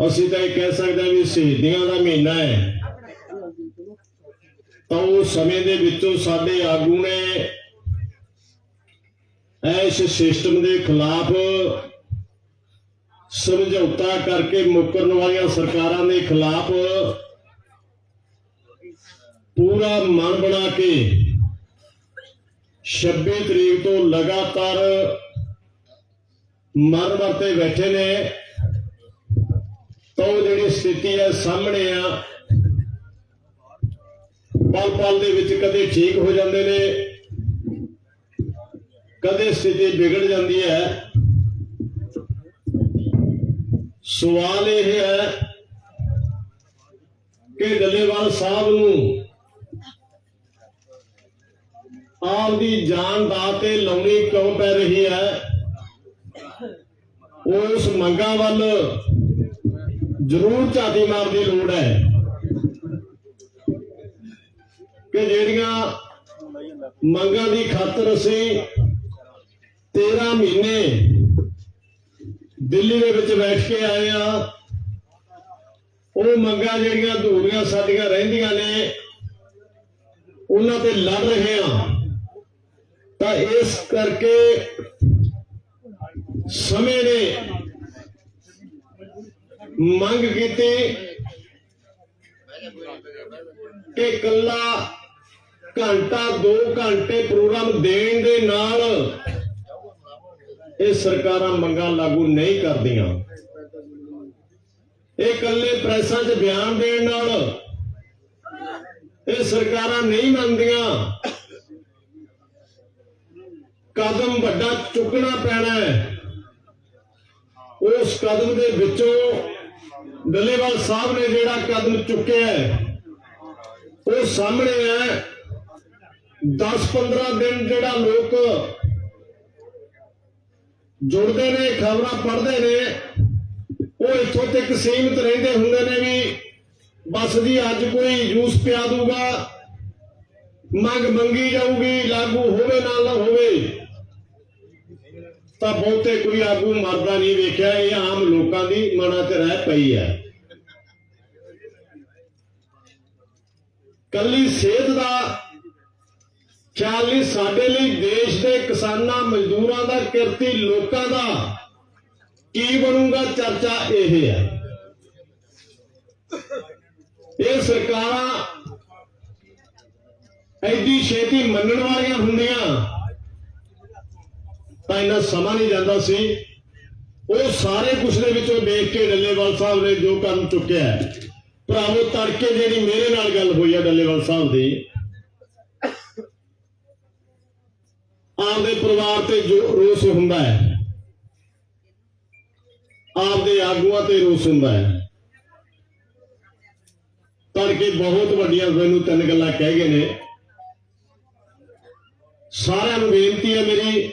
ਅਸੀਂ ਤਾਂ ਇਹ ਕਹਿ ਸਕਦੇ ਹਾਂ ਵੀ ਸ਼ਹੀਦੀਆਂ ਦਾ ਮਹੀਨਾ ਹੈ। ਤਾਂ ਉਸ ਸਮੇਂ ਦੇ ਵਿੱਚੋਂ ਸਾਡੇ ਆਗੂ ਨੇ ਇਸ ਸਿਸਟਮ ਦੇ ਖਿਲਾਫ ਸਮਝੌਤਾ ਕਰਕੇ ਮੁਕਰਨ ਵਾਲੀਆਂ ਸਰਕਾਰਾਂ ਦੇ ਖਿਲਾਫ ਪੂਰਾ ਮਨ ਬਣਾ ਕੇ 26 ਤਰੀਕ ਤੋਂ ਲਗਾਤਾਰ ਮਰ ਮਰਤੇ ਬੈਠੇ ਨੇ। ਤਾਂ ਉਹ ਜਿਹੜੀ ਸਥਿਤੀ ਹੈ ਸਾਹਮਣੇ ਆ, ਪਲ ਪਲ ਦੇ ਵਿੱਚ ਕਦੇ ਠੀਕ ਹੋ ਜਾਂਦੇ ਨੇ, ਕਦੇ ਸਥਿਤੀ ਵਿਗੜ ਜਾਂਦੀ ਹੈ। ਸਵਾਲ ਇਹ ਹੈ ਕਿ ਡੱਲੇਵਾਲ ਸਾਹਿਬ ਨੂੰ ਆਪ ਦੀ ਜਾਨ ਦਾ ਤੇ ਲਾਉਣੀ ਕਿਉਂ ਪੈ ਰਹੀ ਹੈ? ਉਸ ਮੰਗਾਂ ਵੱਲ ਜ਼ਰੂਰ ਝਾਤੀ ਮਾਰਨ ਦੀ ਲੋੜ ਹੈ। ਕਿ ਜਿਹੜੀਆਂ ਮੰਗਾਂ ਦੀ ਖਾਤਰ ਅਸੀਂ 13 ਮਹੀਨੇ ਦਿੱਲੀ ਦੇ ਵਿੱਚ ਬੈਠ ਕੇ ਆਏ ਆ ਉਹ ਮੰਗਾਂ ਜਿਹੜੀਆਂ ਅਧੂਰੀਆਂ ਸਾਡੀਆਂ ਰਹਿੰਦੀਆਂ ਨੇ, ਉਹਨਾਂ ਤੇ ਲੜ ਰਹੇ ਆ ਤਾਂ ਇਸ ਕਰਕੇ ਸਮੇਂ ਨੇ ਮੰਗ ਕੀਤੀ ਕਿ ਕੱਲਾ ਘੰਟਾ 2 ਘੰਟੇ ਪ੍ਰੋਗਰਾਮ ਦੇਣ ਦੇ ਨਾਲ ਇਹ ਸਰਕਾਰਾਂ ਮੰਗਾਂ ਲਾਗੂ ਨਹੀਂ ਕਰਦੀਆਂ। ਇਹ ਕੱਲੇ ਪ੍ਰੈਸਾਂ 'ਚ ਬਿਆਨ ਦੇਣ ਨਾਲ ਇਹ ਸਰਕਾਰਾਂ ਨਹੀਂ ਮੰਨਦੀਆਂ। ਕਦਮ ਵੱਡਾ ਚੁੱਕਣਾ ਪੈਣਾ ਹੈ। ਉਸ ਕਦਮ ਦੇ ਵਿੱਚੋਂ ਡੱਲੇਵਾਲ ਸਾਹਿਬ ਨੇ ਜਿਹੜਾ ਕਦਮ ਚੁੱਕਿਆ ਹੈ, ਉਹ ਸਾਹਮਣੇ ਹੈ। 10-15 ਦਿਨ ਜਿਹੜਾ ਲੋਕ ਜੁੜਦੇ ਨੇ, ਖਬਰਾਂ ਪੜ੍ਹਦੇ ਨੇ, ਉਹ ਇੱਥੋਂ ਤੱਕ ਸੀਮਿਤ ਰਹਿੰਦੇ ਹੁੰਦੇ ਨੇ ਵੀ ਬਸ ਜੀ ਅੱਜ ਕੋਈ ਜੂਸ ਪਿਆ ਦੂਗਾ ਮੰਗ ਮੰਗੀ ਜਾਊਗੀ, ਲਾਗੂ ਹੋਵੇ ਨਾ ਹੋਵੇ। ਤਾਂ ਬਹੁਤੇ ਕੋਈ ਆਗੂ ਮਰਦਾ ਨਹੀਂ ਵੇਖਿਆ, ਇਹ ਆਮ ਲੋਕਾਂ ਦੀ ਮਨਾਂ ਚ ਰਹਿ ਪਈ ਹੈ। ਕੱਲੀ ਸਿਹਤ ਦਾ ਖਿਆਲ ਨਹੀਂ, ਸਾਡੇ ਲਈ ਦੇਸ਼ ਦੇ ਕਿਸਾਨਾਂ, ਮਜ਼ਦੂਰਾਂ ਦਾ ਕਿਰਤੀ, ਲੋਕਾਂ ਦਾ ਕੀ ਬਣੂਗਾ, ਚਰਚਾ ਇਹ ਹੈ। ਇਹ ਸਰਕਾਰਾਂ ਐਡੀ ਛੇਤੀ ਮੰਨਣ ਵਾਲੀਆਂ ਹੁੰਦੀਆਂ। ਤਾਂ ਇੰਨਾ ਸਮਾਂ ਨਹੀਂ ਜਾਂਦਾ ਸੀ। ਉਹ ਸਾਰੇ ਕੁਛ ਦੇ ਵਿੱਚੋਂ ਦੇਖ ਕੇ ਡੱਲੇਵਾਲ ਸਾਹਿਬ ਨੇ ਜੋ ਕਦਮ ਚੁੱਕਿਆ ਹੈ, ਭਰਾਵੋ, ਤੜਕੇ ਜਿਹੜੀ ਮੇਰੇ ਨਾਲ ਗੱਲ ਹੋਈ ਹੈ ਡੱਲੇਵਾਲ ਸਾਹਿਬ ਦੀ, ਆਪਦੇ ਪਰਿਵਾਰ ਤੇ ਜੋ ਰੋਸ ਹੁੰਦਾ ਹੈ, ਆਪਦੇ ਆਗੂਆਂ ਤੇ ਰੋਸ ਹੁੰਦਾ ਹੈ। ਤੜਕੇ ਬਹੁਤ ਵੱਡੀਆਂ ਮੈਨੂੰ ਤਿੰਨ ਗੱਲਾਂ ਕਹਿ ਗਏ ਨੇ। ਸਾਰਿਆਂ ਨੂੰ ਬੇਨਤੀ ਹੈ ਮੇਰੀ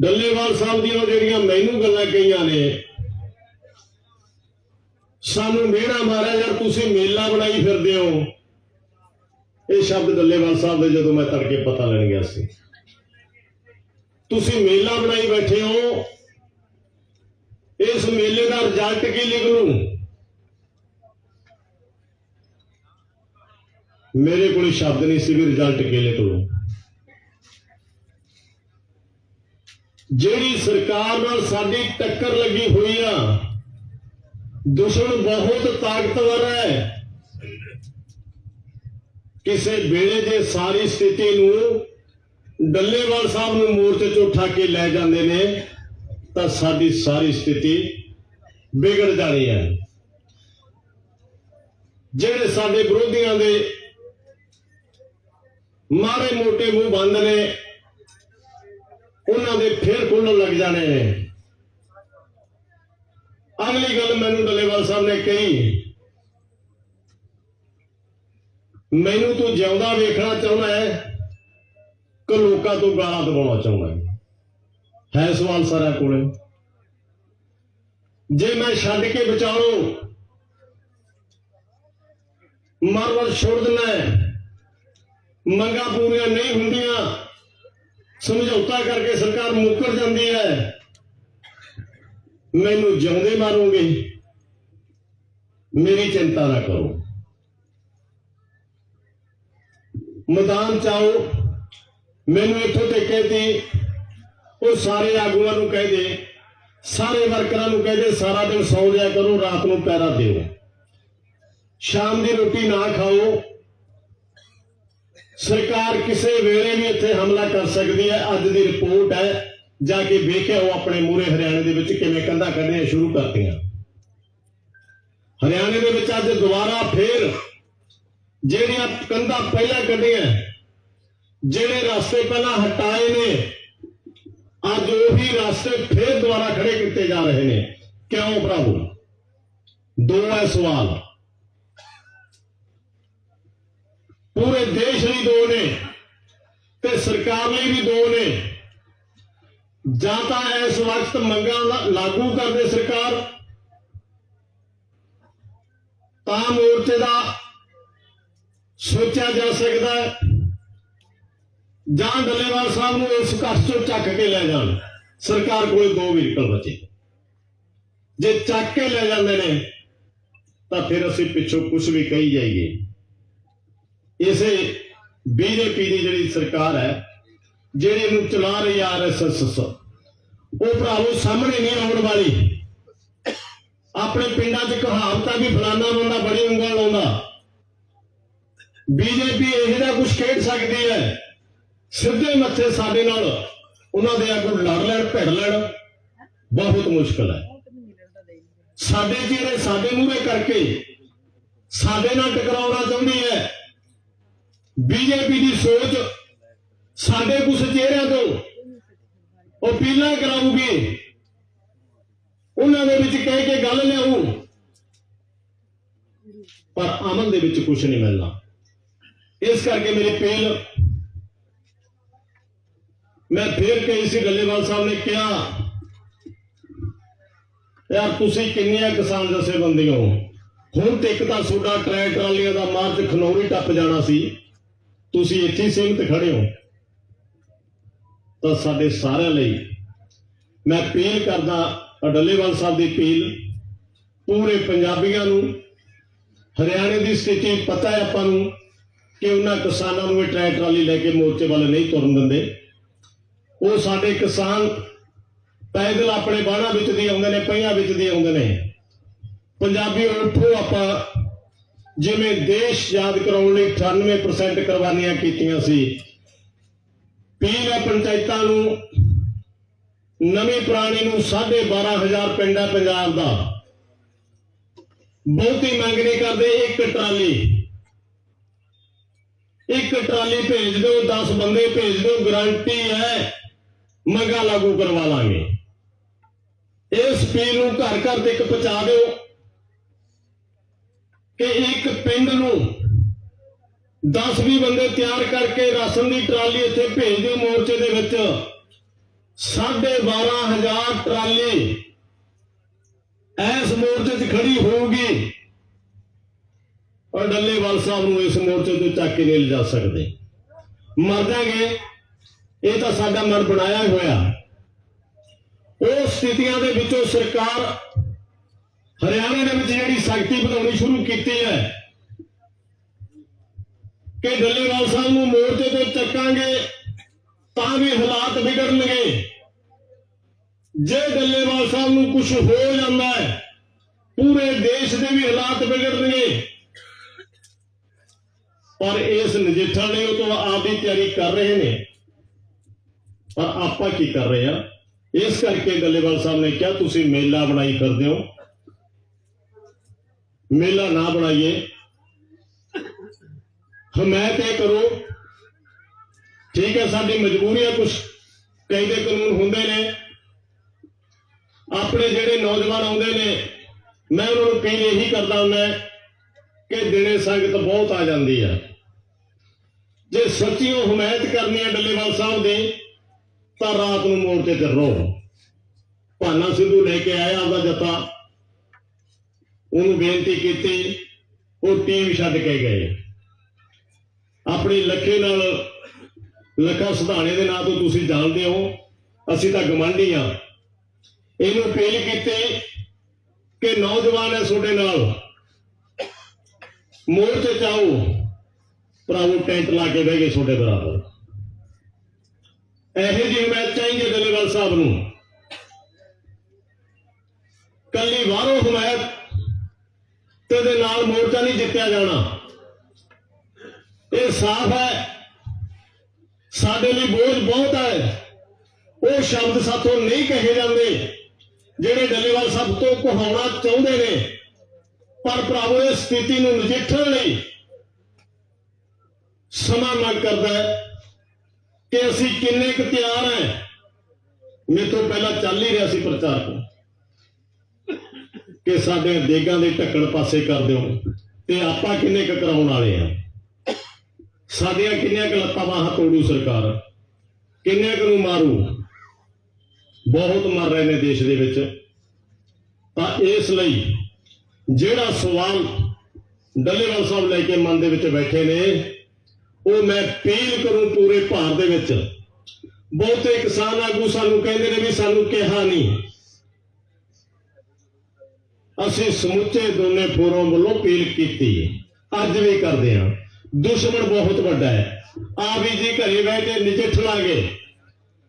ਡੱਲੇਵਾਲ ਸਾਹਿਬ ਦੀਆਂ ਜਿਹੜੀਆਂ ਮੈਨੂੰ ਗੱਲਾਂ ਕਹੀਆਂ ਨੇ, ਸਾਨੂੰ ਮਿਹਣਾ ਮਾਰਿਆ ਯਾਰ, ਤੁਸੀਂ ਮੇਲਾ ਬਣਾਈ ਫਿਰਦੇ ਹੋ। ਇਹ ਸ਼ਬਦ ਡੱਲੇਵਾਲ ਸਾਹਿਬ ਦੇ ਜਦੋਂ ਮੈਂ ਤੜਕੇ ਪਤਾ ਲੈਣ ਗਿਆ ਸੀ। ਤੁਸੀਂ ਮੇਲਾ ਬਣਾਈ ਬੈਠੇ ਹੋ। ਇਸ ਮੇਲੇ ਦਾ ਰਿਜ਼ਲਟ ਕੀ ਲਿਖ ਮੇਰੇ ਕੋਲ ਸ਼ਬਦ ਨਹੀਂ ਸੀ ਵੀ ਰਿਜ਼ਲਟ ਕਿਹਲੇ ਲਿਖ ਲੂੰ ਜਿਹੜੀ ਸਰਕਾਰ ਨਾਲ ਸਾਡੀ ਟੱਕਰ ਲੱਗੀ ਹੋਈ ਆ ਦੁਸ਼ਮਣ ਬਹੁਤ ਤਾਕਤਵਰ ਹੈ। ਕਿਸੇ ਵੇਲੇ ਦੇ ਸਾਰੀ ਸਥਿਤੀ ਨੂੰ ਡੱਲੇਵਾਲ ਸਾਹਿਬ ਨੂੰ ਮੋਰਚੇ 'ਚ ਉਠਾ ਕੇ ਲੈ ਜਾਂਦੇ ਨੇ, ਤਾਂ ਸਾਡੀ ਸਾਰੀ ਸਥਿਤੀ ਵਿਗੜ ਜਾਣੀ ਹੈ। ਜਿਹੜੇ ਸਾਡੇ ਵਿਰੋਧੀਆਂ ਦੇ ਮਾਰੇ ਮੋਟੇ ਮੂੰਹ ਬੰਦ ਨੇ ਉਹਨਾਂ ਦੇ ਫੇਰ ਖੁੱਲਣ ਲੱਗ ਜਾਣੇ। ਨੇ ਅਗਲੀ ਗੱਲ ਮੈਨੂੰ ਡੱਲੇਵਾਲ ਸਾਹਿਬ ਨੇ ਕਹੀ। ਮੈਨੂੰ ਤੂੰ ਜਿਉਂਦਾ ਵੇਖਣਾ ਚਾਹੁੰਦਾ ਹੈ, ਕਿ ਲੋਕਾਂ ਤੋਂ ਗਾਲਾਂ ਦਵਾਉਣਾ ਚਾਹੁੰਦਾ ਹੈ। ਹੈ ਸਵਾਲ ਸਾਰਾ ਕੋਲੇ। ਜੇ ਮੈਂ ਛੱਡ ਕੇ ਬਚਾਉ ਮਰ ਮਰ ਛੋੜ ਦਿੰਦਾ ਹੈ। ਮੰਗਾਂ ਪੂਰੀਆਂ ਨਹੀਂ ਹੁੰਦੀਆਂ। ਸਮਝੌਤਾ ਕਰਕੇ ਸਰਕਾਰ ਮੁੱਕਰ ਜਾਂਦੀ ਹੈ। ਮੈਨੂੰ ਜਿਉਂਦੇ ਮਾਰੋਗੇ। ਮੇਰੀ ਚਿੰਤਾ ਨਾ ਕਰੋ। ਮੈਦਾਨ ਚਾਓ ਮੈਨੂੰ ਇੱਥੋਂ ਤੇ ਕਹਤੀ ਉਹ ਸਾਰੇ ਆਗੂਆਂ ਨੂੰ ਕਹਿ ਦੇ। ਸਾਰੇ ਵਰਕਰਾਂ ਨੂੰ ਕਹਿ ਦੇ, ਸਾਰਾ ਦਿਨ ਸੌਂ ਲਿਆ ਕਰੋ, ਰਾਤ ਨੂੰ ਪੈਰਾ ਦਿਓ ਸ਼ਾਮ ਦੀ ਰੋਟੀ ਨਾ ਖਾਓ। ਸਰਕਾਰ ਕਿਸੇ ਵੇਲੇ ਵੀ ਇੱਥੇ ਹਮਲਾ ਕਰ ਸਕਦੀ ਹੈ। ਅੱਜ ਦੀ ਰਿਪੋਰਟ ਹੈ, ਜਾ ਕੇ ਵੇਖਿਆ ਉਹ ਆਪਣੇ ਮੂਰੇ ਹਰਿਆਣੇ ਦੇ ਵਿੱਚ ਕਿਵੇਂ ਕੰਧਾਂ ਕੱਢਣੀਆਂ ਸ਼ੁਰੂ ਕਰਤੀਆਂ। ਹਰਿਆਣੇ ਦੇ ਵਿੱਚ ਅੱਜ ਦੁਬਾਰਾ ਫੇਰ ਜਿਹੜੀਆਂ ਕੰਧਾਂ ਪਹਿਲਾਂ ਕੱਢੀਆਂ, ਜਿਹੜੇ ਰਸਤੇ ਪਹਿਲਾਂ ਹਟਾਏ ਨੇ, ਅੱਜ ਉਹੀ ਰਸਤੇ ਫੇਰ ਦੁਬਾਰਾ ਖੜੇ ਕੀਤੇ ਜਾ ਰਹੇ ਨੇ। ਕਿਉਂ ਭਰਾਵੋ? ਦੋ ਹੈ ਸਵਾਲ। ਪੂਰੇ ਦੇਸ਼ ਲਈ ਦੋ ਨੇ ਤੇ ਸਰਕਾਰ ਲਈ ਵੀ ਦੋ ਨੇ। ਜਾਂ ਤਾਂ ਇਸ ਵਕਤ ਮੰਗਾਂ ਲਾਗੂ ਕਰਦੇ ਸਰਕਾਰ, ਤਾਂ ਮੋਰਚੇ ਦਾ ਸੋਚਿਆ ਜਾ ਸਕਦਾ ਹੈ, ਜਾਂ ਡੱਲੇਵਾਲ ਸਾਹਿਬ ਨੂੰ ਇਸ ਕਸ਼ਟ ਚੋਂ ਚੱਕ ਕੇ ਲੈ ਜਾਣ। ਸਰਕਾਰ ਕੋਲੇ ਦੋ ਵਹੀਕਲ ਬਚੇ। ਜੇ ਚੱਕ ਕੇ ਲੈ ਜਾਂਦੇ ਨੇ, ਤਾਂ ਫਿਰ ਅਸੀਂ ਪਿੱਛੋਂ ਕੁਝ ਵੀ ਕਹੀ ਜਾਈਏ। ਇਸੇ ਬੀਜੇਪੀ ਦੀ ਜਿਹੜੀ ਸਰਕਾਰ ਹੈ, ਜਿਹੜੇ ਨੂੰ ਚਲਾ ਰਹੀ ਆਰਐਸਐਸ ਉਹ ਭਰਾਵੋ ਸਾਹਮਣੇ ਨਹੀਂ ਆਉਣ ਵਾਲੀ। ਆਪਣੇ ਪਿੰਡਾਂ 'ਚ ਕਹਾਵਤਾਂ ਵੀ ਫਲਾਨਾ ਬੰਦਾ ਬੜੀ ਉਂਗਲ ਲਾਉਂਦਾ। ਬੀਜੇਪੀ ਇਹ ਜਿਹਾ ਕੁਝ ਖੇਡ ਸਕਦੀ ਹੈ। ਸਿੱਧੇ ਮੱਥੇ ਸਾਡੇ ਨਾਲ ਉਹਨਾਂ ਦੇ ਆਗੂ ਲੜ ਲੈਣ, ਭਿੜ ਲੈਣ, ਬਹੁਤ ਮੁਸ਼ਕਲ ਹੈ। ਸਾਡੇ ਜਿਹੜੇ ਸਾਡੇ ਮੂਹਰੇ ਕਰਕੇ ਸਾਡੇ ਨਾਲ ਟਕਰਾਉਣਾ ਚਾਹੁੰਦੀ ਹੈ। ਬੀਜੇਪੀ ਦੀ ਸੋਚ ਸਾਡੇ ਕੁਝ ਚਿਹਰਿਆਂ ਤੋਂ ਅਪੀਲਾਂ ਪੀਲਾ ਕਰਾਊਗੀ। ਉਹਨਾਂ ਦੇ ਵਿੱਚ ਕਹਿ ਕੇ ਗੱਲ ਲਿਆਊ। ਪਰ ਅਮਨ ਦੇ ਵਿੱਚ ਕੁਝ ਨਹੀਂ ਮਿਲਣਾ। ਇਸ ਕਰਕੇ ਮੇਰੀ ਪੇਲ ਮੈਂ ਫੇਰ ਕਹੀ ਸੀ ਗੱਲੇਵਾਲ ਸਾਹਿਬ ਨੇ ਕਿਹਾ, ਯਾਰ ਤੁਸੀਂ ਕਿੰਨੀਆਂ ਕਿਸਾਨ ਜਥੇਬੰਦੀਆਂ ਹੋ? ਹੁਣ ਤੱਕ ਤਾਂ ਤੁਹਾਡਾ ਟਰੈਕ ਟਰਾਲੀਆਂ ਦਾ ਮਾਰਚ ਖਨੌਰੀ ਟੱਪ ਜਾਣਾ ਸੀ। ਤੁਸੀਂ ਇੱਥੇ ਹੀ ਖੜੇ ਹੋ, ਤਾਂ ਸਾਡੇ ਸਾਰਿਆਂ ਲਈ ਮੈਂ ਅਪੀਲ ਕਰਦਾ ਡੱਲੇਵਾਲ ਸਾਹਿਬ ਦੀ ਅਪੀਲ, ਪੂਰੇ ਪੰਜਾਬੀਆਂ ਨੂੰ, ਹਰਿਆਣੇ ਦੀ ਸਥਿਤੀ ਪਤਾ ਹੈ ਆਪਾਂ ਨੂੰ ਕਿ ਉਹਨਾਂ ਕਿਸਾਨਾਂ ਨੂੰ ਇਹ ਟਰੈਕ ਟਰਾਲੀ ਲੈ ਕੇ ਮੋਰਚੇ ਵੱਲ ਨਹੀਂ ਤੁਰਨ ਦਿੰਦੇ। ਉਹ ਸਾਡੇ ਕਿਸਾਨ ਪੈਦਲ ਆਪਣੇ ਬਾਣਾ ਵਿੱਚ ਦੀ ਆਉਂਦੇ ਨੇ ਪਈਆਂ ਵਿੱਚ ਦੀ ਆਉਂਦੇ ਨੇ। ਪੰਜਾਬੀ ਉੱਠੋ ਆਪਾਂ ਜਿਵੇਂ ਦੇਸ਼ ਯਾਦ ਕਰਾਉਣ ਲਈ 98% ਕੁਰਬਾਨੀਆਂ ਕੀਤੀਆਂ ਸੀ, ਪੀਰ ਪੰਚਾਇਤਾਂ ਨੂੰ, ਨਵੀਂ ਪੁਰਾਣੀ ਨੂੰ 12500 ਪਿੰਡ ਹੈ ਪੰਜਾਬ ਦਾ। ਬਹੁਤੀ ਮੰਗ ਨਹੀਂ ਕਰਦੇ, ਇੱਕ ਟਰਾਲੀ। ਇੱਕ ਟਰਾਲੀ ਭੇਜ ਦਿਓ 10 ਬੰਦੇ ਭੇਜ ਦਿਓ ਗਾਰੰਟੀ ਹੈ, ਮੰਗਾ ਲਾਗੂ ਕਰਵਾ ਲਾਂਗੇ। ਇਸ ਪੀਰ ਨੂੰ ਘਰ ਘਰ ਤੱਕ ਪਹੁੰਚਾ ਦਿਓ। ਕਿ ਇੱਕ ਪਿੰਡ ਨੂੰ 10-20 ਬੰਦੇ ਤਿਆਰ ਕਰਕੇ ਰਾਸ਼ਨ ਦੀ ਟਰਾਲੀ ਇੱਥੇ ਭੇਜ ਦਿਓ ਮੋਰਚੇ ਦੇ ਵਿੱਚ। 12500 ਟਰਾਲੀ ਇਸ ਮੋਰਚੇ 'ਚ ਖੜੀ ਹੋਊਗੀ। ਔਰ ਡੱਲੇਵਾਲ ਸਾਹਿਬ ਨੂੰ ਇਸ ਮੋਰਚੇ ਤੋਂ ਚੱਕ ਕੇ ਨਹੀਂ ਲਿਜਾ ਸਕਦੇ। ਮਰ ਜਾਗੇ ਇਹ ਤਾਂ ਸਾਡਾ ਮਨ ਬਣਾਇਆ ਹੋਇਆ। ਉਹ ਸਥਿਤੀਆਂ ਦੇ ਵਿੱਚੋਂ ਸਰਕਾਰ ਹਰਿਆਣਾ ਦੇ ਵਿੱਚ ਜਿਹੜੀ ਸਖਤੀ ਵਧਾਉਣੀ ਸ਼ੁਰੂ ਕੀਤੀ ਹੈ ਕਿ ਡੱਲੇਵਾਲ ਸਾਹਿਬ ਨੂੰ ਮੋਰਚੇ ਤੇ ਚੱਕਾਂਗੇ ਤਾਂ ਵੀ ਹਾਲਾਤ ਵਿਗੜਨਗੇ। ਜੇ ਡੱਲੇਵਾਲ ਸਾਹਿਬ ਨੂੰ ਕੁਝ ਹੋ ਜਾਂਦਾ ਹੈ, ਪੂਰੇ ਦੇਸ਼ ਦੇ ਵੀ ਹਾਲਾਤ ਵਿਗੜਨਗੇ। ਪਰ ਇਸ ਨਜਿੱਠਣ ਲਈ ਉਹ ਤੋਂ ਆਪਦੀ ਤਿਆਰੀ ਕਰ ਰਹੇ ਨੇ। ਪਰ ਆਪਾਂ ਕੀ ਕਰ ਰਹੇ ਆ ਇਸ ਕਰਕੇ ਡੱਲੇਵਾਲ ਸਾਹਿਬ ਨੇ ਕਿਹਾ, ਤੁਸੀਂ ਮੇਲਾ ਬਣਾਈ ਕਰਦੇ ਹੋ। ਮੇਲਾ ਨਾ ਬਣਾਈਏ। ਹਮਾਇਤ ਇਹ ਕਰੋ, ਠੀਕ ਹੈ, ਸਾਡੀ ਮਜਬੂਰੀ ਹੈ ਕੁਝ ਕਈ ਕਾਨੂੰਨ ਹੁੰਦੇ ਨੇ। ਆਪਣੇ ਜਿਹੜੇ ਨੌਜਵਾਨ ਆਉਂਦੇ ਨੇ, ਮੈਂ ਉਹਨਾਂ ਨੂੰ ਕਈ ਇਹੀ ਕਰਦਾ ਹੁੰਦਾ ਕਿ ਦਿਨੇ ਸੰਗਤ ਬਹੁਤ ਆ ਜਾਂਦੀ ਹੈ। ਜੇ ਸੱਚੀਓ ਹਮਾਇਤ ਕਰਨੀ ਹੈ ਡੱਲੇਵਾਲ ਸਾਹਿਬ ਦੀ, ਤਾਂ ਰਾਤ ਨੂੰ ਮੋਰਚੇ ਤੇ ਰਹੋ। ਭਾਨਾ ਸਿੱਧੂ ਲੈ ਕੇ ਆਇਆ ਆਪਦਾ ਜੱਤਾ ਉਹਨੂੰ ਬੇਨਤੀ ਕੀਤੀ, ਉਹ ਟੀਮ ਛੱਡ ਕੇ ਗਏ। ਆਪਣੀ ਲੱਖੇ ਨਾਲ ਲੱਖਾ ਸੁਧਾਣੇ ਦੇ ਨਾਂ ਤੋਂ ਤੁਸੀਂ ਜਾਣਦੇ ਹੋ, ਅਸੀਂ ਤਾਂ ਗਵਾਂਢੀ ਆ ਇਹਨੂੰ ਅਪੀਲ ਕੀਤੀ ਕਿ ਨੌਜਵਾਨ ਹੈ ਤੁਹਾਡੇ ਨਾਲ। ਮੋਰਚੇ ਚਾਓ ਭਰਾਵੋ, ਟੈਂਟ ਲਾ ਕੇ ਬਹਿ ਗਏ ਤੁਹਾਡੇ ਬਰਾਬਰ ਇਹੋ ਜਿਹੀ ਹਮਾਇਤ ਚਾਹੀਦੀ ਡੱਲੇਵਾਲ ਸਾਹਿਬ ਨੂੰ। ਕੱਲੀ ਬਾਹਰੋਂ ਹਮਾਇਤ ਤੇ ਦੇ ਨਾਲ ਮੋਰਚਾ ਨਹੀਂ ਜਿੱਤਿਆ ਜਾਣਾ। ਇਹ ਸਾਫ਼ ਹੈ। ਸਾਡੇ ਲਈ ਬੋਝ ਬਹੁਤ ਹੈ। ਉਹ ਸ਼ਬਦ ਸਾਥੋਂ ਨਹੀਂ ਕਹੇ ਜਾਂਦੇ, ਜਿਹੜੇ ਡੱਲੇਵਾਲ ਸਭ ਤੋਂ ਕਹਾਉਣਾ ਚਾਹੁੰਦੇ ਨੇ। ਪਰ ਭਰਾਵੋ ਇਸ ਸਥਿਤੀ ਨੂੰ ਨਜਿੱਠਣ ਲਈ ਸਮਾਂ ਮੰਗ ਕਰਦਾ ਹੈ ਕਿ ਅਸੀਂ ਕਿੰਨੇ ਕੁ ਤਿਆਰ ਹੈ। ਮੇਰੇ ਤੋਂ ਪਹਿਲਾਂ ਚੱਲ ਹੀ ਰਿਹਾ ਸੀ ਪ੍ਰਚਾਰ। ਤੋਂ ਕਿ ਸਾਡੇ ਦੇਗਾਂ ਦੇ ਢੱਕਣ ਪਾਸੇ ਕਰ ਦਿਓ ਤੇ ਆਪਾਂ ਕਿੰਨੇ ਕੁ ਕਰਾਉਣ ਵਾਲੇ ਆ? ਸਾਡੀਆਂ ਕਿੰਨੀਆਂ ਕੁ ਲੱਤਾਂ ਬਾਹਾਂ ਤੋੜੂ ਸਰਕਾਰ? ਕਿੰਨੇ ਕੁ ਨੂੰ ਮਾਰੂ? ਬਹੁਤ ਮਰ ਰਹੇ ਨੇ ਦੇਸ਼ ਦੇ ਵਿੱਚ। ਤਾਂ ਇਸ ਲਈ ਜਿਹੜਾ ਸਵਾਲ ਡੱਲੇਵਾਲ ਸਾਹਿਬ ਲੈ ਕੇ ਮਨ ਦੇ ਵਿੱਚ ਬੈਠੇ ਨੇ, ਉਹ ਮੈਂ ਅਪੀਲ ਕਰੂੰ ਪੂਰੇ ਭਾਰਤ ਦੇ ਵਿੱਚ। ਬਹੁਤੇ ਕਿਸਾਨ ਆਗੂ ਸਾਨੂੰ ਕਹਿੰਦੇ ਨੇ ਵੀ ਸਾਨੂੰ ਕਿਹਾ ਨਹੀਂ। ਅਸੀਂ ਸਮੁੱਚੇ ਦੋਨੇ ਫੋਰਮ ਵੱਲੋਂ ਅਪੀਲ ਕੀਤੀ ਅੱਜ ਵੀ ਕਰਦੇ ਹਾਂ। ਦੁਸ਼ਮਣ ਬਹੁਤ ਵੱਡਾ ਹੈ। ਆ ਵੀ ਜੀ ਘਰੇ ਬਹਿ ਕੇ ਨਜਿੱਠ ਲਾਂਗੇ।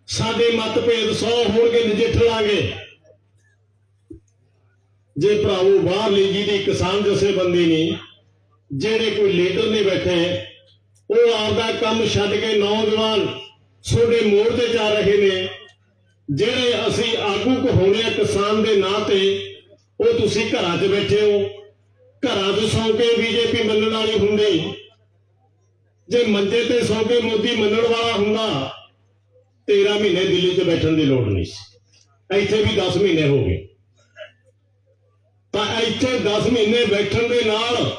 ਸਾਡੇ ਮਤਭੇਦ 100 ਹੋਣਗੇ, ਨਜਿੱਠ ਲਾਂਗੇ। ਜੇ ਭਰਾਵੋ, ਬਾਹਰਲੀ ਜੀ ਦੀ ਕਿਸਾਨ ਜਥੇਬੰਦੀ ਨਹੀਂ ਜਿਹੜੇ ਕੋਈ ਲੀਡਰ ਨੇ ਬੈਠੇ, ਉਹ ਆਪਦਾ ਕੰਮ ਛੱਡ ਕੇ ਨੌਜਵਾਨ ਛੋਟੇ ਮੋਰਚੇ ਤੇ ਜਾ ਰਹੇ ਨੇ, ਜਿਹੜੇ ਅਸੀਂ ਆਗੂ ਕਹਾਉਣੇ ਆ ਕਿਸਾਨ ਦੇ ਨਾਂ ਤੇ ਉਹ ਤੁਸੀਂ ਘਰਾਂ 'ਚ ਬੈਠੇ ਹੋ। ਘਰਾਂ 'ਚ ਸੌਂ ਕੇ ਬੀਜੇਪੀ ਮੰਨਣ ਵਾਲੀ ਹੁੰਦੇ। ਜੇ ਮੰਜੇ ਤੇ ਸੌ ਕੇ ਮੋਦੀ ਮੰਨਣ ਵਾਲਾ ਹੁੰਦਾ 13 ਮਹੀਨੇ ਦਿੱਲੀ 'ਚ ਬੈਠਣ ਦੀ ਲੋੜ ਨਹੀਂ ਸੀ। ਇੱਥੇ ਵੀ 10 ਮਹੀਨੇ ਹੋ ਗਏ। ਤਾਂ ਇੱਥੇ 10 ਮਹੀਨੇ ਬੈਠਣ ਦੇ ਨਾਲ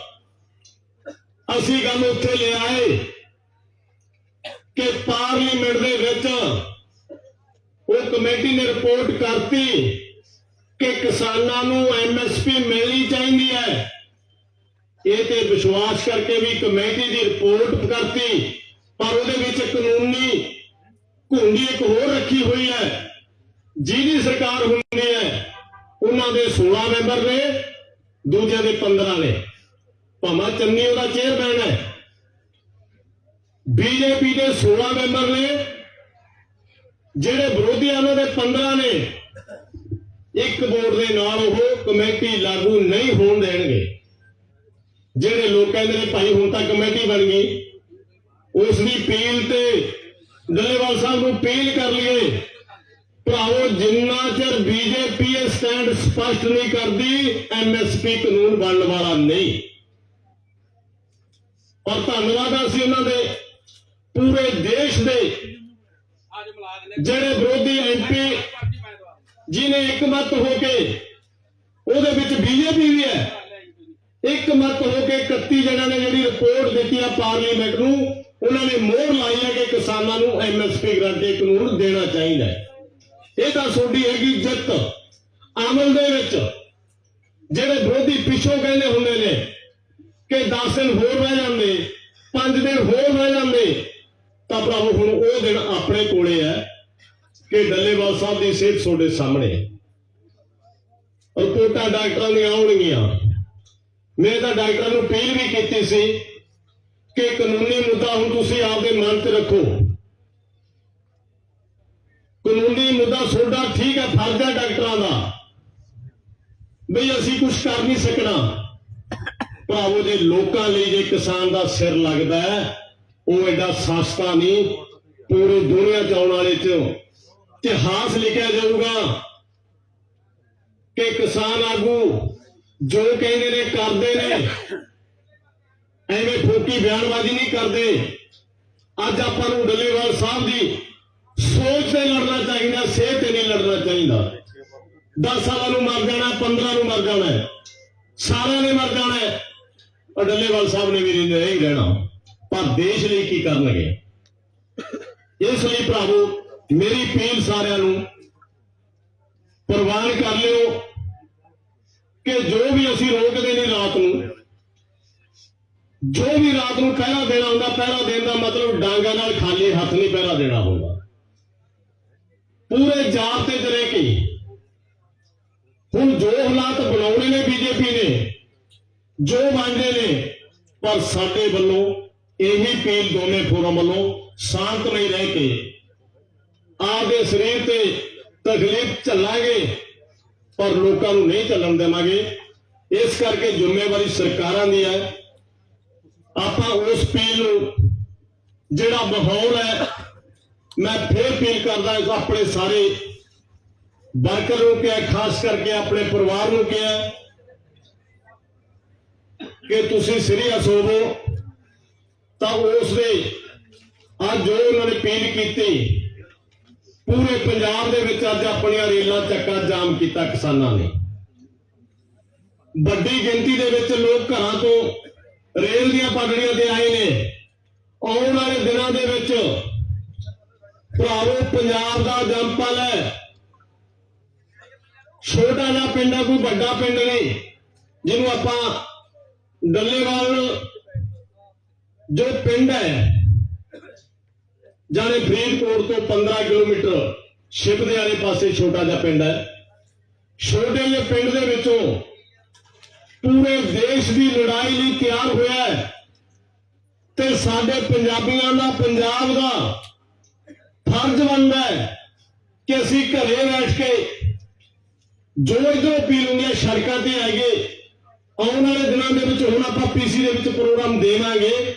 ਅਸੀਂ ਗੱਲ ਉੱਥੇ ਲੈ ਆਏ ਕਿ ਪਾਰਲੀਮੈਂਟ ਦੇ ਵਿੱਚ ਉਹ ਕਮੇਟੀ ਨੇ ਰਿਪੋਰਟ ਕਰਤੀ ਕਿ ਕਿਸਾਨਾਂ ਨੂੰ ਐਮਐਸਪੀ ਮਿਲਣੀ ਚਾਹੀਦੀ ਹੈ। ਇਹ ਤੇ ਵਿਸ਼ਵਾਸ ਕਰਕੇ ਵੀ ਕਮੇਟੀ ਦੀ ਰਿਪੋਰਟ ਕਰਤੀ, ਪਰ ਉਹਦੇ ਵਿੱਚ ਕਾਨੂੰਨੀ ਘੁੰਡੀ ਇੱਕ ਹੋਰ ਰੱਖੀ ਹੋਈ ਹੈ। ਜਿਹਦੀ ਸਰਕਾਰ ਹੁੰਦੀ ਹੈ, ਉਹਨਾਂ ਦੇ 16 ਮੈਂਬਰ ਨੇ, ਦੂਜਿਆਂ ਦੇ 15 ਨੇ। ਭਾਵੇਂ ਚੰਨੀ ਉਹਦਾ ਚੇਅਰਮੈਨ ਹੈ। ਬੀਜੇਪੀ ਦੇ 16 ਮੈਂਬਰ ਨੇ, ਜਿਹੜੇ ਵਿਰੋਧੀ ਉਹਨਾਂ ਦੇ 15 ਨੇ ਇੱਕ ਵੋਟ ਦੇ ਨਾਲ ਉਹ ਕਮੇਟੀ ਲਾਗੂ ਨਹੀਂ ਹੋਣ ਦੇਣਗੇ। ਜਿਹੜੇ ਲੋਕ ਕਹਿੰਦੇ ਨੇ, ਭਾਈ, ਹੁਣ ਤਾਂ ਕਮੇਟੀ ਬਣ ਗਈ। ਉਸ ਦੀ ਅਪੀਲ ਤੇ ਡੱਲੇਵਾਲ ਸਾਹਿਬ ਨੂੰ ਅਪੀਲ ਕਰ ਲਈਏ। ਭਰਾਵੋ, ਜਿੰਨਾ ਚਿਰ ਬੀਜੇਪੀ ਇਹ ਸਟੈਂਡ ਸਪਸ਼ਟ ਨਹੀਂ ਕਰਦੀ ਐਮਐਸਪੀ ਕਾਨੂੰਨ ਬਣਨ ਵਾਲਾ ਨਹੀਂ। ਔਰ ਧੰਨਵਾਦ ਆ ਅਸੀਂ ਉਹਨਾਂ ਦੇ, ਪੂਰੇ ਦੇਸ਼ ਦੇ। ਜਿਹੜੇ ਵਿਰੋਧੀ ਐਮਪੀ ਪਰਚੀ ਮੈਂ ਦਵਾ ਹੋ ਕੇ, ਉਹਦੇ ਵਿੱਚ ਬੀਜੇਪੀ ਵੀ ਹੈ। ਇੱਕਮਤ ਹੋ ਕੇ 31 ਜਣਾਂ ਨੇ ਜਿਹੜੀ ਰਿਪੋਰਟ ਦਿੱਤੀ ਆ ਪਾਰਲੀਮੈਂਟ ਨੂੰ, ਉਹਨਾਂ ਨੇ ਮੋਹਰ ਲਾਈ ਹੈ ਕਿ ਕਿਸਾਨਾਂ ਨੂੰ ਐਮਐਸਪੀ ਗਰੰਟੀ ਕਾਨੂੰਨ ਦੇਣਾ ਚਾਹੀਦਾ ਇਹ ਤਾਂ ਸੋਡੀ ਹੈਗੀ ਜਿੱਤ ਅਮਲ ਦੇ ਵਿੱਚ ਜਿਹੜੇ ਵਿਰੋਧੀ ਪਿੱਛੋਂ ਕਹਿੰਦੇ ਹੁੰਦੇ ਨੇ ਕਿ 10 ਦਿਨ ਹੋਰ ਰਹਿ ਜਾਂਦੇ 5 ਦਿਨ ਹੋਰ ਰਹਿ ਜਾਂਦੇ, ਤਾਂ ਭਰਾਵੋ ਹੁਣ ਉਹ ਦਿਨ ਆਪਣੇ ਕੋਲੇ ਹੈ। ਕਿ ਡੱਲੇਵਾਲ ਸਾਹਿਬ ਦੀ ਸਿਹਤ ਤੁਹਾਡੇ ਸਾਹਮਣੇ ਹੈ। ਰਿਪੋਰਟਾਂ ਡਾਕਟਰਾਂ ਦੀਆਂ ਆਉਣਗੀਆਂ। ਮੈਂ ਤਾਂ ਡਾਕਟਰਾਂ ਨੂੰ ਅਪੀਲ ਵੀ ਕੀਤੀ ਸੀ ਕਿ ਕਾਨੂੰਨੀ ਮੁੱਦਾ ਹੁਣ ਤੁਸੀਂ ਆਪਦੇ ਮਨ ਤੇ ਰੱਖੋ। ਕਾਨੂੰਨੀ ਮੁੱਦਾ ਤੁਹਾਡਾ ਠੀਕ ਹੈ, ਫਰਜ਼ ਹੈ ਡਾਕਟਰਾਂ ਦਾ। ਬਈ ਅਸੀਂ ਕੁਝ ਕਰ ਨਹੀਂ ਸਕਣਾ। ਭਰਾਵੋ, ਜੇ ਲੋਕਾਂ ਲਈ ਜੇ ਕਿਸਾਨ ਦਾ ਸਿਰ ਲੱਗਦਾ ਉਹ ਐਡਾ ਸਸਤਾ ਨਹੀਂ, ਪੂਰੀ ਦੁਨੀਆ ਚ ਆਉਣ ਵਾਲੇ ਚ। ਇਤਿਹਾਸ ਲਿਖਿਆ ਜਾਊਗਾ ਕਿ ਕਿਸਾਨ ਆਗੂ ਜੋ ਕਹਿੰਦੇ ਨੇ ਕਰਦੇ ਨੇ, ਐਵੇਂ ਫੋਕੀ ਬਿਆਨਬਾਜ਼ੀ ਨਹੀਂ ਕਰਦੇ ਅੱਜ ਆਪਾਂ ਨੂੰ ਡੱਲੇਵਾਲ ਸਾਹਿਬ ਦੀ ਸੋਚ ਤੇ ਲੜਨਾ ਚਾਹੀਦਾ, ਸਿਹਤ ਤੇ ਨਹੀਂ ਲੜਨਾ ਚਾਹੀਦਾ 10 ਸਾਲਾਂ ਨੂੰ ਮਰ ਜਾਣਾ 15 ਨੂੰ ਮਰ ਜਾਣਾ ਹੈ। ਸਾਰਿਆਂ ਨੇ ਮਰ ਜਾਣਾ ਹੈ। ਡੱਲੇਵਾਲ ਸਾਹਿਬ ਨੇ ਵੀ ਨਹੀਂ ਨਹੀਂ ਰਹਿਣਾ ਪਰ ਦੇਸ਼ ਲਈ ਕੀ ਕਰਨਗੇ ਇਸ ਲਈ ਭਰਾਵੋ ਮੇਰੀ ਅਪੀਲ ਸਾਰਿਆਂ ਨੂੰ, ਪ੍ਰਵਾਨ ਕਰ ਲਿਓ ਕਿ ਜੋ ਵੀ ਅਸੀਂ ਰੋਕਦੇ ਨਹੀਂ ਰਾਤ ਨੂੰ, ਜੋ ਵੀ ਰਾਤ ਨੂੰ ਪਹਿਰਾ ਦੇਣਾ ਹੁੰਦਾ, ਪਹਿਰਾ ਦੇਣ ਦਾ ਮਤਲਬ ਡਾਂਗਾ ਨਾਲ ਖਾਲੀ ਹੱਥ ਨਹੀਂ ਪਹਿਰਾ ਦੇਣਾ ਹੁੰਦਾ। ਪੂਰੇ ਜਾਬ ਤੇ ਜਰੇ ਕੀ ਹੁਣ ਜੋ ਹਾਲਾਤ ਬਣਾਉਣੇ ਨੇ ਬੀਜੇਪੀ ਨੇ, ਜੋ ਮੰਨਦੇ ਨੇ, ਪਰ ਸਾਡੇ ਵੱਲੋਂ ਇਹੀ ਅਪੀਲ ਦੋਵੇਂ ਫੋਰਮ ਵੱਲੋਂ ਸ਼ਾਂਤ ਸ਼ਾਂਤਮਈ ਰਹਿ ਕੇ ਆਪਦੇ ਸਰੀਰ ਤੇ ਤਕਲੀਫ ਝੱਲਾਂਗੇ, ਪਰ ਲੋਕਾਂ ਨੂੰ ਨਹੀਂ ਚੱਲਣ ਦੇਵਾਂਗੇ। ਇਸ ਕਰਕੇ ਜ਼ਿੰਮੇਵਾਰੀ ਸਰਕਾਰਾਂ ਦੀ ਹੈ। ਆਪਾਂ ਉਸ ਪੀਲ ਨੂੰ, ਜਿਹੜਾ ਮਾਹੌਲ ਹੈ, ਮੈਂ ਫੇਰ ਅਪੀਲ ਕਰਦਾ ਆਪਣੇ ਸਾਰੇ ਵਰਕਰ ਨੂੰ ਕਿਹਾ, ਖਾਸ ਕਰਕੇ ਆਪਣੇ ਪਰਿਵਾਰ ਨੂੰ ਕਿਹਾ ਕਿ ਤੁਸੀਂ ਸੀਰੀਅਸ ਹੋਵੋ, ਤਾਂ ਉਸ ਦੇ ਅੱਜ ਜੋ ਉਹਨਾਂ ਨੇ ਅਪੀਲ ਕੀਤੀ ਪੂਰੇ ਪੰਜਾਬ ਦੇ ਵਿੱਚ ਅੱਜ ਆਪਣੀਆਂ ਰੇਲਾਂ ਚੱਕਾ ਜਾਮ ਕੀਤਾ ਕਿਸਾਨਾਂ ਨੇ। ਵੱਡੀ ਗਿਣਤੀ ਦੇ ਵਿੱਚ ਲੋਕ ਘਰਾਂ ਤੋਂ ਰੇਲ ਦੀਆਂ ਪਟੜੀਆਂ ਤੇ ਆਏ ਨੇ। ਆਉਣ ਵਾਲੇ ਦਿਨਾਂ ਦੇ ਵਿੱਚ ਭਰਾਵੋ, ਪੰਜਾਬ ਦਾ ਜੰਪਲ ਹੈ। ਛੋਟਾ ਜਿਹਾ ਪਿੰਡ ਹੈ ਕੋਈ ਵੱਡਾ ਪਿੰਡ ਨਹੀਂ, ਜਿਹਨੂੰ ਆਪਾਂ ਡੱਲੇਵਾਲ ਜੋ ਪਿੰਡ ਹੈ ਜਾਣੇ ਫਰੀਦਕੋਟ ਤੋਂ 15 ਕਿਲੋਮੀਟਰ ਸ਼ਿਵਦੇ ਵਾਲੇ ਪਾਸੇ ਛੋਟਾ ਜਿਹਾ ਪਿੰਡ ਹੈ। ਛੋਟੇ ਜਿਹੇ ਪਿੰਡ ਦੇ ਵਿੱਚੋਂ ਪੂਰੇ ਦੇਸ਼ ਦੀ ਲੜਾਈ ਲਈ ਤਿਆਰ ਹੋਇਆ ਹੈ ਤੇ ਸਾਡੇ ਪੰਜਾਬੀਆਂ ਦਾ, ਪੰਜਾਬ ਦਾ ਫਰਜ਼ ਬਣਦਾ ਹੈ ਕਿ ਅਸੀਂ ਘਰੇ ਬੈਠ ਕੇ ਜੋ ਇਧਰੋਂ ਪੀਲ ਹੁੰਦੀਆਂ ਸੜਕਾਂ ਤੇ ਆਈਏ ਆਉਣ ਵਾਲੇ ਦਿਨਾਂ ਦੇ ਵਿੱਚ ਹੁਣ ਆਪਾਂ ਪੀਸੀ ਦੇ ਵਿੱਚ ਪ੍ਰੋਗਰਾਮ ਦੇਵਾਂਗੇ।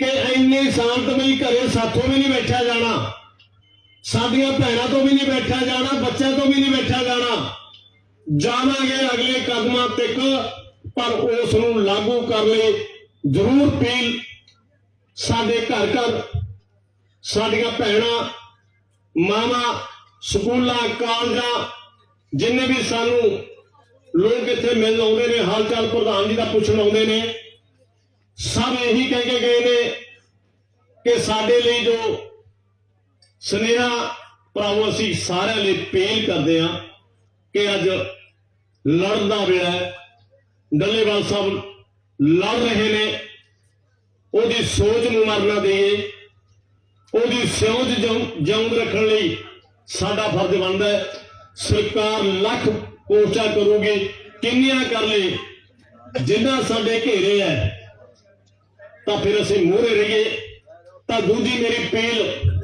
ਕਿ ਇੰਨੇ ਸ਼ਾਂਤਮਈ ਘਰੇ ਸਾਥੋਂ ਵੀ ਨਹੀਂ ਬੈਠਿਆ ਜਾਣਾ। ਸਾਡੀਆਂ ਭੈਣਾਂ ਤੋਂ ਵੀ ਨਹੀਂ ਬੈਠਾ ਜਾਣਾ, ਬੱਚਿਆਂ ਤੋਂ ਵੀ ਨਹੀਂ ਬੈਠਿਆ ਜਾਣਾ। ਜਾਵਾਂਗੇ ਅਗਲੇ ਕਦਮਾਂ ਤੱਕ, ਪਰ ਉਸ ਨੂੰ ਲਾਗੂ ਕਰ ਲਈ। ਜ਼ਰੂਰ ਪੀਲ ਸਾਡੇ ਘਰ ਘਰ, ਸਾਡੀਆਂ ਭੈਣਾਂ, ਮਾਵਾਂ, ਸਕੂਲਾਂ, ਕਾਲਜਾਂ, ਜਿੰਨੇ ਵੀ ਸਾਨੂੰ ਲੋਕ ਇੱਥੇ ਮਿਲ ਆਉਂਦੇ ਨੇ, ਹਾਲ ਚਾਲ ਪ੍ਰਧਾਨ ਜੀ ਦਾ ਪੁੱਛਣ ਆਉਂਦੇ ਨੇ ਸਭ ਇਹੀ ਕਹਿ ਕੇ ਗਏ ਨੇ ਕਿ ਸਾਡੇ ਲਈ ਜੋ ਸੁਨੇਹਾ ਭਰਾਵੋ, ਅਸੀਂ ਸਾਰਿਆਂ ਲਈ ਪੇਲ ਕਰਦੇ ਹਾਂ ਕਿ ਅੱਜ ਲੜਨ ਦਾ ਵੇਲਾ ਹੈ। ਡੱਲੇਵਾਲ ਸਾਹਿਬ ਲੜ ਰਹੇ ਨੇ। ਉਹਦੀ ਸੋਚ ਨੂੰ ਮਰਨਾ ਦੇਈਏ। ਉਹਦੀ ਸਿਉਂਜ ਜਿਉਂ- ਰੱਖਣ ਲਈ ਸਾਡਾ ਫਰਜ਼ ਬਣਦਾ ਹੈ। ਸਰਕਾਰ ਲੱਖ ਕੋਸ਼ਿਸ਼ਾਂ ਕਰੂਗੀ, ਕਿੰਨੀਆਂ ਕਰ ਲਈ ਜਿੰਨਾ ਸਾਡੇ ਘੇਰੇ ਹੈ ਤਾਂ ਫਿਰ ਅਸੀਂ ਮੂਹਰੇ ਰਹੀਏ, ਤਾਂ ਦੂਜੀ ਮੇਰੀ ਪੀਲ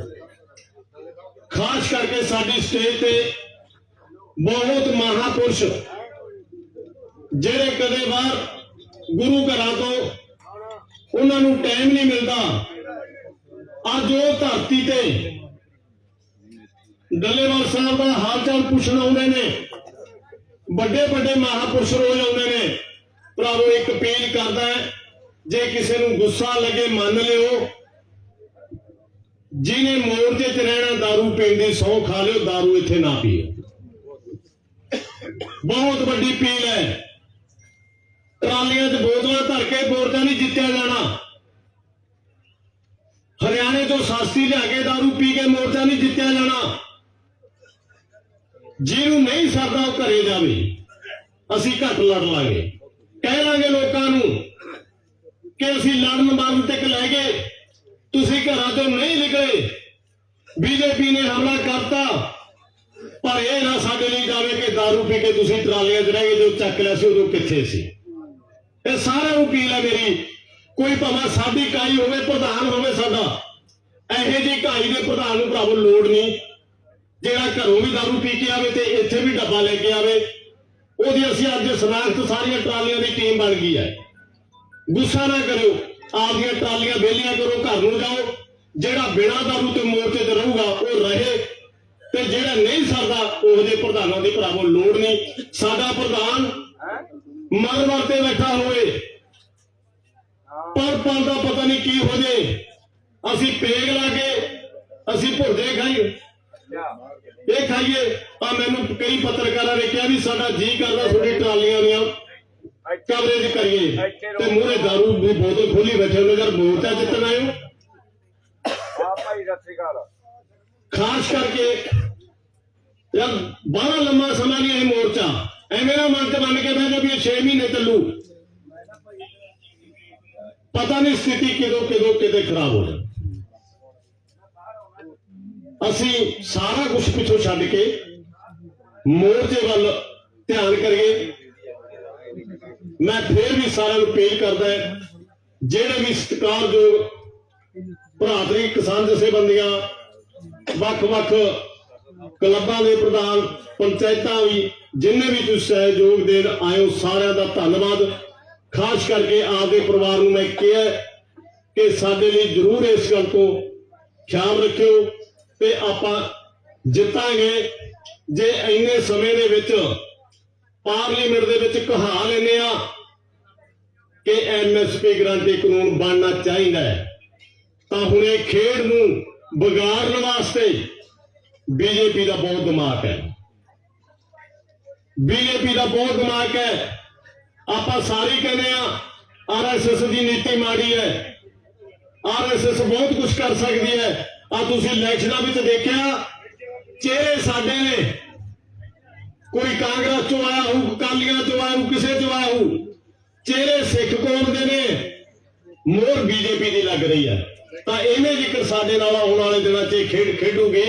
ਖਾਸ ਕਰਕੇ ਸਾਡੀ ਸਟੇਜ ਤੇ ਬਹੁਤ ਮਹਾਪੁਰਸ਼, ਜਿਹੜੇ ਕਦੇ ਬਾਹਰ ਗੁਰੂ ਘਰਾਂ ਤੋਂ ਉਹਨਾਂ ਨੂੰ ਟਾਈਮ ਨਹੀਂ ਮਿਲਦਾ, ਅੱਜ ਉਹ ਧਰਤੀ ਤੇ ਡੱਲੇਵਾਲ ਸਾਹਿਬ ਦਾ ਹਾਲ ਚਾਲ ਪੁੱਛਣ ਆਉਂਦੇ ਨੇ ਵੱਡੇ ਵੱਡੇ ਮਹਾਪੁਰਸ਼ ਰੋਜ਼ ਆਉਂਦੇ ਨੇ, ਭਰਾਵੋ, ਇੱਕ ਅਪੀਲ ਕਰਦਾ ਹੈ ਜੇ ਕਿਸੇ ਨੂੰ ਗੁੱਸਾ ਲੱਗੇ ਮੰਨ ਲਿਓ ਜਿਹਨੇ ਮੋਰਚੇ 'ਚ ਰਹਿਣਾ दारू ਪੀਣ ਦੀ ਸੌ ਖਾ ਲਿਓ दारू ਇੱਥੇ ਨਾ ਪੀਓ ਬਹੁਤ ਵੱਡੀ ਪੀਲ ਹੈ ਟਰਾਲੀਆਂ 'ਚ ਬੋਤਲਾਂ ਧਰ ਕੇ ਮੋਰਚਾ ਨਹੀਂ ਜਿੱਤਿਆ ਜਾਣਾ ਹਰਿਆਣੇ ਤੋਂ ਸਾਸਤੀ ਲਿਆ ਕੇ दारू ਪੀ ਕੇ ਮੋਰਚਾ ਨਹੀਂ ਜਿੱਤਿਆ ਜਾਣਾ ਜਿਹਨੂੰ ਨਹੀਂ ਸਰਦਾ ਉਹ ਘਰੇ ਜਾਵੇ ਅਸੀਂ ਘੱਟ ਲੜ ਲਾਂਗੇ ਕਹਿ ਲਾਂਗੇ ਲੋਕਾਂ ਨੂੰ ਕਿ ਅਸੀਂ ਲੜਨ ਮਾਰਨ ਤੱਕ ਲੈ ਗਏ ਤੁਸੀਂ ਘਰਾਂ ਤੋਂ ਨਹੀਂ ਨਿਕਲੇ ਬੀਜੇਪੀ ਨੇ ਹਮਲਾ ਕਰਤਾ ਪਰ ਇਹ ਨਾ ਸਾਡੇ ਲਈ ਜਾਵੇ ਕਿ दारू ਪੀ ਕੇ ਤੁਸੀਂ ਟਰਾਲੀਆਂ 'ਚ ਰਹਿ ਗਏ ਜੋ ਚੱਕ ਲਿਆ ਸੀ ਉਦੋਂ ਕਿੱਥੇ ਸੀ ਇਹ ਸਾਰਿਆਂ ਨੂੰ ਅਪੀਲ ਹੈ ਮੇਰੀ ਕੋਈ ਭਾਵੇਂ ਸਾਡੀ ਇਕਾਈ ਹੋਵੇ ਪ੍ਰਧਾਨ ਹੋਵੇ ਸਾਡਾ ਇਹੋ ਜਿਹੀ ਇਕਾਈ ਦੇ ਪ੍ਰਧਾਨ ਨੂੰ ਭਰਾਵੋ ਲੋੜ ਨਹੀਂ ਜਿਹੜਾ ਘਰੋਂ ਵੀ दारू ਪੀ ਕੇ ਆਵੇ ਤੇ ਇੱਥੇ ਵੀ ਡੱਬਾ ਲੈ ਕੇ ਆਵੇ ਉਹਦੀ ਅਸੀਂ ਅੱਜ ਸਨਾਖਤ ਸਾਰੀਆਂ ਟਰਾਲੀਆਂ ਦੀ ਟੀਮ ਬਣ ਗਈ ਹੈ ਗੁੱਸਾ ਨਾ ਕਰਿਓ। ਆਪਦੀਆਂ ਟਰਾਲੀਆਂ ਵਿਹਲੀਆਂ ਕਰੋ, ਘਰ ਨੂੰ ਜਾਓ। ਜਿਹੜਾ ਬਿਨਾਂ ਦਾਰੂ ਤੇ ਮੋਰਚੇ ਤੇ ਰਹੂਗਾ, ਉਹ ਰਹੇ। ਤੇ ਜਿਹੜਾ ਨਹੀਂ ਸਰਦਾ ਉਹ ਪ੍ਰਧਾਨਾਂ ਦੀ ਭਰਾਵੋ ਲੋੜ ਨਹੀਂ। ਸਾਡਾ ਪ੍ਰਧਾਨ ਮਰ ਮਰ ਬੈਠਾ ਹੋਵੇ। ਪਰ ਪਲ ਦਾ ਪਤਾ ਨਹੀਂ ਕੀ ਹੋ ਜੇ। ਅਸੀਂ ਪੇਗ ਲਾ ਕੇ, ਅਸੀਂ ਭੁਰਦੇ ਖਾਈਏ। ਇਹ ਖਾਈਏ। ਆ ਮੈਨੂੰ ਕਈ ਪੱਤਰਕਾਰਾਂ ਨੇ ਕਿਹਾ ਵੀ ਸਾਡਾ ਜੀ ਕਰਦਾ ਤੁਹਾਡੀ ਟਰਾਲੀਆਂ ਦੀਆਂ। ਕਵਰੇਜ ਕਰੀਏ ਤੇ ਮੂਹਰੇ दारू ਦੀ ਬੋਤਲ ਖੋਲੀ ਬੈਠੇ ਹੋ ਯਾਰ ਮੋਰਚਾ ਜਿੱਤਣ ਆਇਓ ਆ ਭਾਈ ਸਤਿ ਸ੍ਰੀ ਅਕਾਲ ਖਾਸ ਕਰਕੇ ਯਾਰ ਬੜਾ ਲੰਮਾ ਸਮਾਂ ਨਹੀਂ ਇਹ ਮੋਰਚਾ ਐਵੇਂ ਨਾ ਮਨ ਤੇ ਮੰਨ ਕੇ ਬਹਿ ਜਾ ਵੀ ਇਹ 6 ਮਹੀਨੇ ਚੱਲੂ ਪਤਾ ਨਹੀਂ ਸਥਿਤੀ ਕਿਦੋਂ ਕਿਦੋਂ ਕਿਤੇ ਖਰਾਬ ਹੋ ਜਾਏ ਅਸੀਂ ਸਾਰਾ ਕੁਝ ਪਿੱਛੋਂ ਛੱਡ ਕੇ ਮੋਰਚੇ ਵੱਲ ਧਿਆਨ ਕਰੀਏ ਮੈਂ ਫੇਰ ਵੀ ਸਾਰਿਆਂ ਨੂੰ ਅਪੀਲ ਕਰਦਾ ਜਿਹੜੇ ਵੀ ਸਤਿਕਾਰਯੋਗ ਭਰਾਤਰੀ ਕਿਸਾਨ ਜਥੇਬੰਦੀਆਂ, ਵੱਖ-ਵੱਖ ਕਲੱਬਾਂ ਦੇ ਪ੍ਰਧਾਨ, ਪੰਚਾਇਤਾਂ ਵੀ, ਜਿੰਨੇ ਵੀ ਤੁਸੀਂ ਸਹਿਯੋਗ ਦੇਣ ਆਇਓ ਸਾਰਿਆਂ ਦਾ ਧੰਨਵਾਦ। ਖਾਸ ਕਰਕੇ ਆਪਦੇ ਪਰਿਵਾਰ ਨੂੰ ਮੈਂ ਕਿਹਾ ਕਿ ਸਾਡੇ ਲਈ ਜ਼ਰੂਰ ਇਸ ਗੱਲ ਤੋਂ ਖਿਆਲ ਰੱਖਿਓ ਤੇ ਆਪਾਂ ਜਿੱਤਾਂਗੇ। ਜੇ ਇੰਨੇ ਸਮੇਂ ਦੇ ਵਿੱਚ ਪਾਰਲੀਮੈਂਟ ਦੇ ਵਿੱਚ ਕਹਾ ਲੈਨੇ ਆ ਕਿ ਐਮਐਸਪੀ ਗਰੰਟੀ ਕਾਨੂੰਨ ਬਣਨਾ ਚਾਹੀਦਾ ਹੈ। ਤਾਂ ਹੁਣ ਇਹ ਖੇਡ ਨੂੰ ਵਿਗਾੜਨ ਵਾਸਤੇ ਬੀਜੇਪੀ ਦਾ ਬਹੁਤ ਦਿਮਾਗ ਹੈ। ਬੀਜੇਪੀ ਦਾ ਬਹੁਤ ਦਿਮਾਗ ਹੈ। ਆਪਾਂ ਸਾਰੇ ਕਹਿੰਦੇ ਆ ਆਰਐਸਐਸ ਦੀ ਨੀਤੀ ਮਾੜੀ ਹੈ। ਆਰਐਸਐਸ ਬਹੁਤ ਕੁਝ ਕਰ ਸਕਦੀ ਹੈ। ਆ ਤੁਸੀਂ ਇਲੈਕਸ਼ਨਾਂ ਵਿੱਚ ਦੇਖਿਆ, ਚਿਹਰੇ ਸਾਡੇ ਨੇ ਕੋਈ ਕਾਂਗਰਸ ਚੋਂ ਆਇਆ ਹੋਊ ਕਾਲੀਆਂ ਚੋਂ ਆਇਆ ਹੋਊ ਕਿਸੇ ਚੋਂ ਆਇਆ ਹੋਊ ਚਿਹਰੇ ਸਿੱਖ ਕੌਮ ਦੇ ਨੇ। ਮੋਰ ਬੀਜੇਪੀ ਦੀ ਲੱਗ ਰਹੀ ਹੈ। ਤਾਂ ਇਹਨੇ ਜ਼ਿਕਰ ਸਾਡੇ ਨਾਲ ਆਉਣ ਵਾਲੇ ਦਿਨਾਂ 'ਚ ਖੇਡ ਖੇਡੂਗੀ।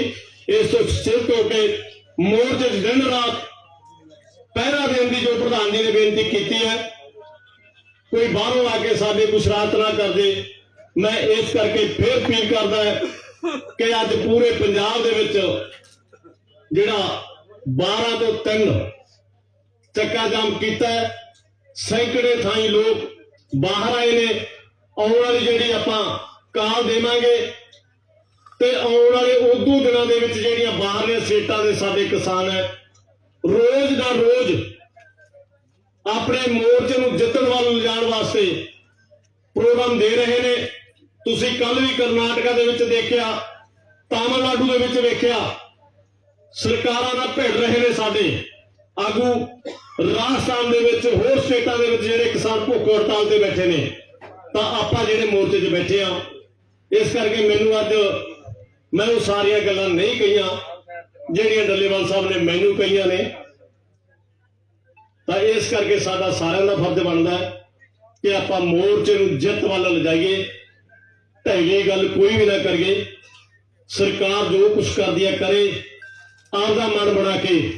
ਇਸ ਤੋਂ ਸਿਰ ਤੋਂ ਕੇ ਮੋਰਚੇ ਦਿਨ ਰਾਤ ਪਹਿਰਾ ਦੇਣ ਦੀ ਜੋ ਪ੍ਰਧਾਨ ਜੀ ਨੇ ਬੇਨਤੀ ਕੀਤੀ ਹੈ, ਕੋਈ ਬਾਹਰੋਂ ਆ ਕੇ ਸਾਡੇ ਕੋਈ ਸ਼ਰਾਰਤ ਨਾ ਕਰਦੇ। ਮੈਂ ਇਸ ਕਰਕੇ ਫੇਰ ਅਪੀਲ ਕਰਦਾ ਕਿ ਅੱਜ ਪੂਰੇ ਪੰਜਾਬ ਦੇ ਵਿੱਚ ਜਿਹੜਾ 12 ਤੋਂ 3 ਚੱਕਾ ਜਾਮ ਕੀਤਾ ਸੈਂਕੜੇ ਥਾਈਂ ਲੋਕ ਬਾਹਰ ਆਏ ਨੇ। ਆਉਣ ਵਾਲੀ ਜਿਹੜੀ ਆਪਾਂ ਕਾਲ ਦੇਵਾਂਗੇ ਤੇ ਆਉਣ ਵਾਲੇ ਉਦੋਂ ਦਿਨਾਂ ਦੇ ਵਿੱਚ ਜਿਹੜੀਆਂ ਬਾਹਰਲੇ ਸਟੇਟਾਂ ਦੇ ਸਾਡੇ ਕਿਸਾਨ ਹੈ, ਰੋਜ਼ ਦਾ ਰੋਜ਼ ਆਪਣੇ ਮੋਰਚੇ ਨੂੰ ਜਿੱਤਣ ਵੱਲ ਲਿਜਾਣ ਵਾਸਤੇ ਪ੍ਰੋਗਰਾਮ ਦੇ ਰਹੇ ਨੇ। ਤੁਸੀਂ ਕੱਲ ਵੀ ਕਰਨਾਟਕਾ ਦੇ ਵਿੱਚ ਦੇਖਿਆ, ਤਾਮਿਲਨਾਡੂ ਦੇ ਵਿੱਚ ਵੇਖਿਆ ਸਰਕਾਰਾਂ ਨਾਲ ਭਿੜ ਰਹੇ ਨੇ ਸਾਡੇ। ਆਗੂ ਰਾਜਸਥਾਨ ਦੇ ਵਿੱਚ, ਹੋਰ ਸਟੇਟਾਂ ਦੇ ਵਿੱਚ ਜਿਹੜੇ ਕਿਸਾਨ ਭੁੱਖ ਹੜਤਾਲ ਤੇ ਬੈਠੇ ਨੇ, ਤਾਂ ਆਪਾਂ ਜਿਹੜੇ ਮੋਰਚੇ 'ਚ ਬੈਠੇ ਆ ਇਸ ਕਰਕੇ ਮੈਨੂੰ ਅੱਜ ਮੈਂ ਉਹ ਸਾਰੀਆਂ ਗੱਲਾਂ ਨਹੀਂ ਕਹੀਆਂ, ਜਿਹੜੀਆਂ ਡੱਲੇਵਾਲ ਸਾਹਿਬ ਨੇ ਮੈਨੂੰ ਕਹੀਆਂ ਨੇ। ਤਾਂ ਇਸ ਕਰਕੇ ਸਾਡਾ ਸਾਰਿਆਂ ਦਾ ਫਰਜ਼ ਬਣਦਾ ਹੈ ਕਿ ਆਪਾਂ ਮੋਰਚੇ ਨੂੰ ਜਿੱਤ ਵੱਲ ਲਿਜਾਈਏ ਢੈਲੀ ਗੱਲ ਕੋਈ ਵੀ ਨਾ ਕਰੀਏ। ਸਰਕਾਰ ਜੋ ਕੁਝ ਕਰਦੀ ਹੈ ਕਰੇ। ਆਪਦਾ ਮਨ ਬਣਾ ਕੇ